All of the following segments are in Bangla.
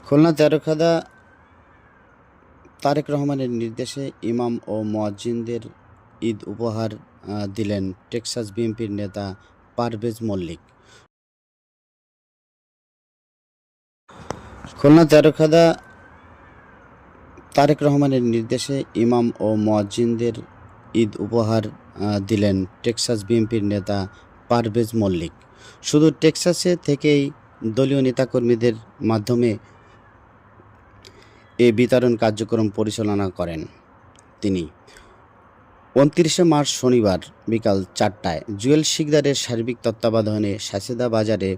খুলনা তেরোখাদা তারেক রহমানের নির্দেশে ইমাম ও মুয়াজ্জিনদের ঈদ উপহার দিলেন টেক্সাস বিএনপির নেতা পারভেজ মল্লিক। খুলনা তেরোখাদা তারেক রহমানের নির্দেশে ইমাম ও মুয়াজ্জিনদের ঈদ উপহার দিলেন টেক্সাস বিএনপির নেতা পারভেজ মল্লিক। শুধু টেক্সাসে থেকেই দলীয় নেতাকর্মীদের মাধ্যমে এ বিতরণ কার্যক্রম পরিচালনা করেন তিনি। উনত্রিশে মার্চ শনিবার বিকাল চারটায় জুয়েল শিকদারের সার্বিক তত্ত্বাবধানে সাসেদা বাজারে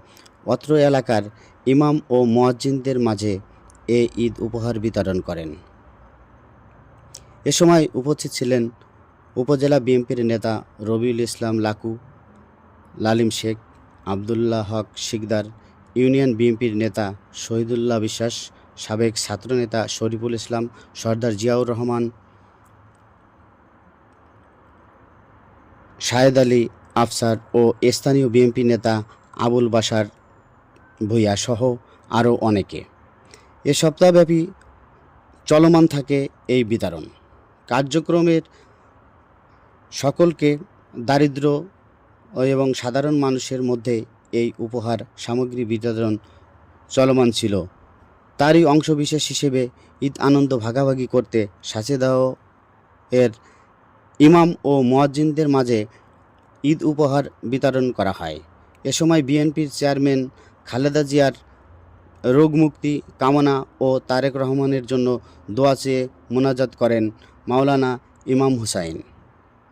অত্র এলাকার ইমাম ও মুয়াজ্জিনদের মাঝে এ ঈদ উপহার বিতরণ করেন। এ সময় উপস্থিত ছিলেন উপজেলা বিএনপির নেতা রবিউল ইসলাম লাকু, লালিম শেখ, আবদুল্লাহ হক শিকদার, ইউনিয়ন বিএনপির নেতা শহীদুল্লাহ বিশ্বাস সাবেক ছাত্রনেতা শরীফুল ইসলাম, সর্দার জিয়াউর রহমান, শাহেদ আলী আফসার ও স্থানীয় বিএনপি নেতা আবুল বাসার ভূঁইয়া সহ আরও অনেকে। এ সপ্তাহব্যাপী চলমান থাকে এই বিতরণ। কার্যক্রমের সকলকে দারিদ্র এবং সাধারণ মানুষের মধ্যে এই উপহার সামগ্রী বিতরণ চলমান ছিল। তারই অংশবিশেষ হিসেবে ঈদ আনন্দ ভাগাভাগি করতে সাচেদাহ এর ইমাম ও মুয়াজ্জিনদের মাঝে ঈদ উপহার বিতরণ করা হয়। এ সময় বিএনপির চেয়ারম্যান খালেদা জিয়ার রোগমুক্তি কামনা ও তারেক রহমানের জন্য দোয়া চেয়ে মোনাজাত করেন মাওলানা ইমাম Hussain.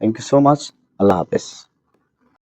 thank you so much Allah হাফেজ